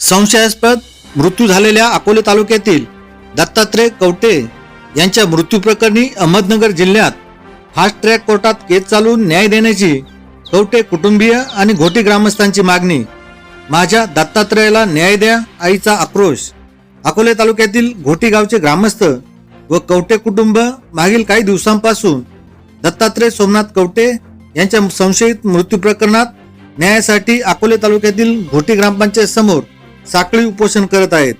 संशयास्पद मृत्यू झालेल्या अकोले तालुक्यातील दत्तात्रय कवटे यांच्या मृत्यू प्रकरणी अहमदनगर जिल्ह्यात फास्ट ट्रॅक कोर्टात केस चालून न्याय देण्याची कवटे कुटुंबीय आणि घोटी ग्रामस्थांची मागणी. माझ्या दत्तात्रयाला न्याय द्या आईचा आक्रोश. अकोले तालुक्यातील घोटी गावचे ग्रामस्थ व कवटे कुटुंब मागील काही दिवसांपासून दत्तात्रय सोमनाथ कवटे यांच्या संशयित मृत्यू प्रकरणात न्यायासाठी अकोले तालुक्यातील घोटी ग्रामपंचायत समोर साखळी उपोषण करत आहेत.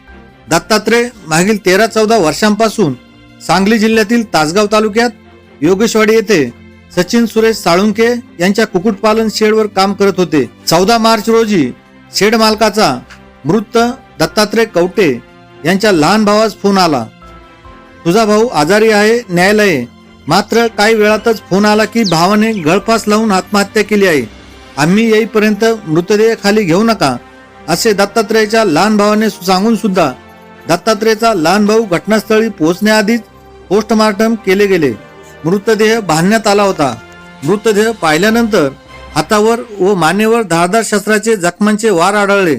दत्तात्रय मागील तेरा चौदा वर्षांपासून सांगली जिल्ह्यातील तासगाव तालुक्यात योगेशवाडी येथे सचिन सुरेश साळुंके यांच्या कुक्कुटपालन शेडवर काम करत होते. चौदा मार्च रोजी शेड मालकाचा मृत दत्तात्रय कवटे यांच्या लहान भावास फोन आला. तुझा भाऊ आजारी आहे न्यायालय. मात्र काही वेळातच फोन आला की भावाने गळफास लावून आत्महत्या केली आहे. आम्ही येईपर्यंत मृतदेह खाली घेऊ नका. असे दत्तात्रयच्या लहान भावाने सांगून सुद्धा दत्तात्रयचा लहान भाऊ घटनास्थळी पोहोचण्याआधीच पोस्टमार्टम केले गेले. मृतदेह बांधण्यात आला होता. मृतदेह पाहिल्यानंतर हातावर व मानेवर धारदार शस्त्राचे जखमांचे वार आढळले.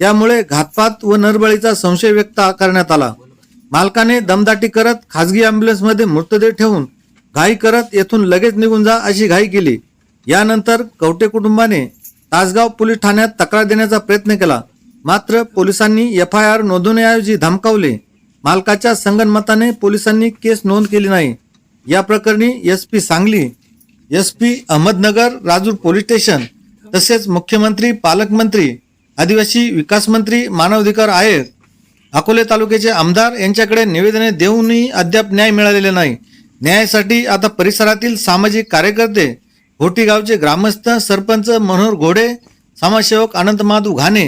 त्यामुळे घातपात व नरबळीचा संशय व्यक्त करण्यात आला. मालकाने दमदाटी करत खासगी अँब्युलन्समध्ये मृतदेह ठेवून घाई करत येथून लगेच निघून जा अशी घाई केली. यानंतर कवटे कुटुंबाने तासगाव पोलीस ठाण्यात तक्रार देण्याचा प्रयत्न केला. मात्र पोलिसांनी एफ आय आर नोंदवण्याऐवजी धमकावले. मालकाच्या संगनमताने पोलिसांनी केस नोंद केली नाही. या प्रकरणी S P Sangli S P Ahmednagar Rajur police station तसेच मुख्यमंत्री पालकमंत्री आदिवासी विकास मंत्री मानवाधिकार आयोग अकोले तालुक्याचे आमदार यांच्याकडे निवेदने देऊनही अद्याप न्याय मिळालेले नाही. न्यायासाठी आता परिसरातील सामाजिक कार्यकर्ते घोटीगावचे ग्रामस्थ सरपंच मनोहर घोडे समाजसेवक अनंत माधू घाणे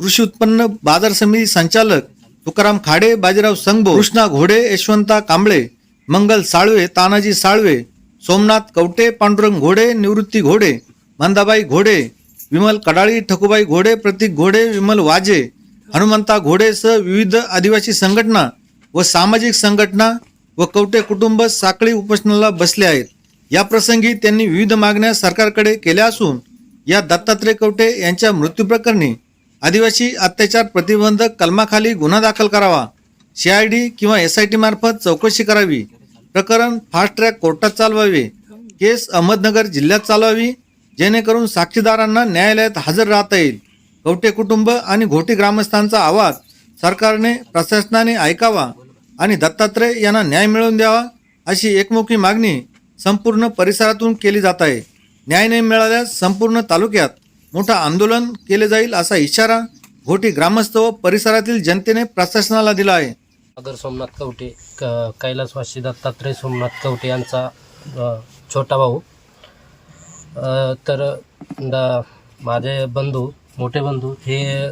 कृषी उत्पन्न बाजार समिती संचालक तुकाराम खाडे बाजीराव संगबो कृष्णा घोडे यशवंता कांबळे मंगल साळवे तानाजी साळवे सोमनाथ कवटे पांडुरंग घोडे निवृत्ती घोडे मंदाबाई घोडे विमल कडाळी ठकुबाई घोडे प्रतीक घोडे विमल वाजे हनुमंता घोडे सह विविध आदिवासी संघटना व सामाजिक संघटना व कवटे कुटुंब साखळी उपोषणाला बसले आहेत. या प्रसंगी त्यांनी विविध मागण्या सरकारकडे केल्या असून या दत्तात्रय कवटे यांच्या मृत्यूप्रकरणी आदिवासी अत्याचार प्रतिबंधक कलमाखाली गुन्हा दाखल करावा सीआयडी किंवा एस आय मार्फत चौकशी करावी प्रकरण फास्ट ट्रॅक कोर्टात चालवावे केस अहमदनगर जिल्ह्यात चालवावी जेणेकरून साक्षीदारांना न्यायालयात हजर राहता येईल. कवटे कुटुंब आणि घोटी ग्रामस्थांचा आवाज सरकारने प्रशासनाने ऐकावा आणि दत्तात्रय यांना न्याय मिळवून द्यावा अशी एकमुखी मागणी संपूर्ण परिसरातून केली जात आहे. न्याय नाही मिळाल्यास संपूर्ण तालुक्यात मोठं आंदोलन केले जाईल असा इशारा घोटी ग्रामस्थ व परिसरातील जनतेने प्रशासनाला दिला आहे. अगर सोमनाथ कवटे क कैलासवासी दत्तात्रय सोमनाथ कवटे यांचा अ, छोटा भाऊ. अ, तर द माझे बंधू मोठे बंधू हे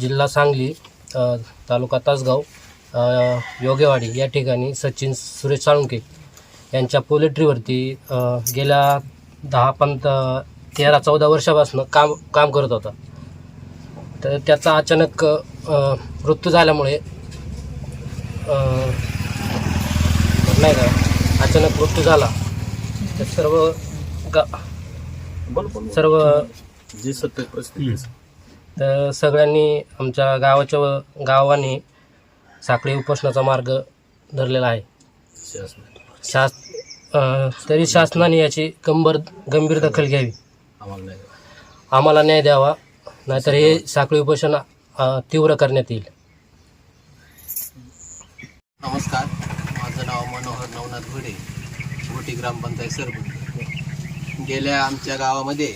जिल्हा सांगली अ, तालुका तासगाव अ, योगेवाडी या ठिकाणी सचिन सुरेश साळुंके यांच्या पोलेट्रीवरती गेल्या दहा पंत तेरा चौदा वर्षापासून काम काम करत होता तर त्याचा अचानक मृत्यू झाल्यामुळे नाही का अचानक मृत्यू झाला तर सर्व गा सर्व जी. तर सगळ्यांनी आमच्या गावाच्या व- गावाने साखळी उपोषणाचा मार्ग धरलेला आहे. शास तरी शासनाने याची गंभीर गंभीर दखल घ्यावी. आम्हाला न्याय द्यावा नाहीतर हे साखळी उपोषण तीव्र करण्यात येईल. नमस्कार. माझं नाव मनोहर नवनाथ घुडे मोठी ग्रामपंचायत सरपंच. गेल्या आमच्या गावामध्ये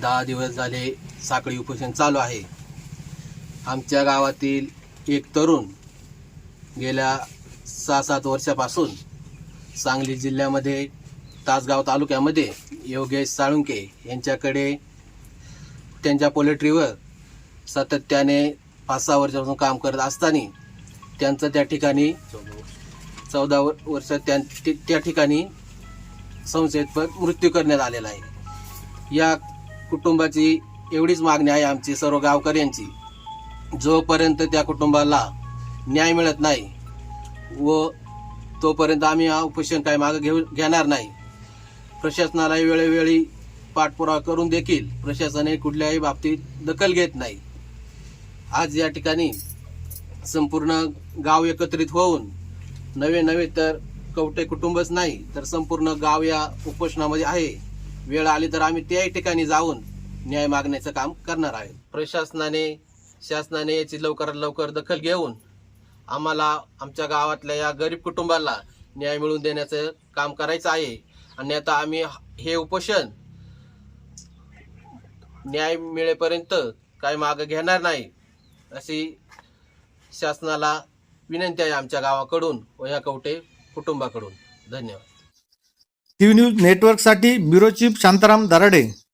दहा दिवस झाले साखळी उपोषण चालू आहे. आमच्या गावातील एक तरुण गेल्या सहा सात वर्षापासून सांगली जिल्ह्यामध्ये तासगाव तालुक्यामध्ये योगेश साळुंके यांच्याकडे त्यांच्या पोल्ट्रीवर सातत्याने पाच सहा वर्षापासून काम करत असताना त्यांचं त्या ठिकाणी चौदा वर्ष त्या त्या ठिकाणी संशयितपद मृत्यू करण्यात आलेला आहे. या कुटुंबाची एवढीच मागणी आहे आमची सर्व गावकऱ्यांची. जोपर्यंत त्या कुटुंबाला न्याय मिळत नाही व तोपर्यंत आम्ही हा उपोषण काय मागं घेऊ घेणार नाही. प्रशासनाला वेळोवेळी पाठपुरावा करून देखील प्रशासनाने कुठल्याही बाबतीत दखल घेत नाही. आज या ठिकाणी संपूर्ण गाव एकत्रित होऊन नवे नवे तर कवटे कुटुंबच नाही तर संपूर्ण गाव या उपोषणामध्ये आहे. वेळ आली तर आम्ही त्याही ठिकाणी जाऊन न्याय मागण्याचं काम करणार आहे प्रशासनाने शासनाने याची लवकरात लवकर दखल घेऊन आम्हाला आमच्या गावातल्या या गरीब कुटुंबाला न्याय मिळवून देण्याचं काम करायचं आहे. आणि आता आम्ही हे उपोषण न्याय मिळेपर्यंत काही मागं घेणार नाही अशी शासनाला विनंती आहे आमच्या गावाकडून व या कवटे कुटुंबाकडून. धन्यवाद. टीव्ही न्यूज नेटवर्कसाठी ब्युरो चीफ शांताराम दराडे.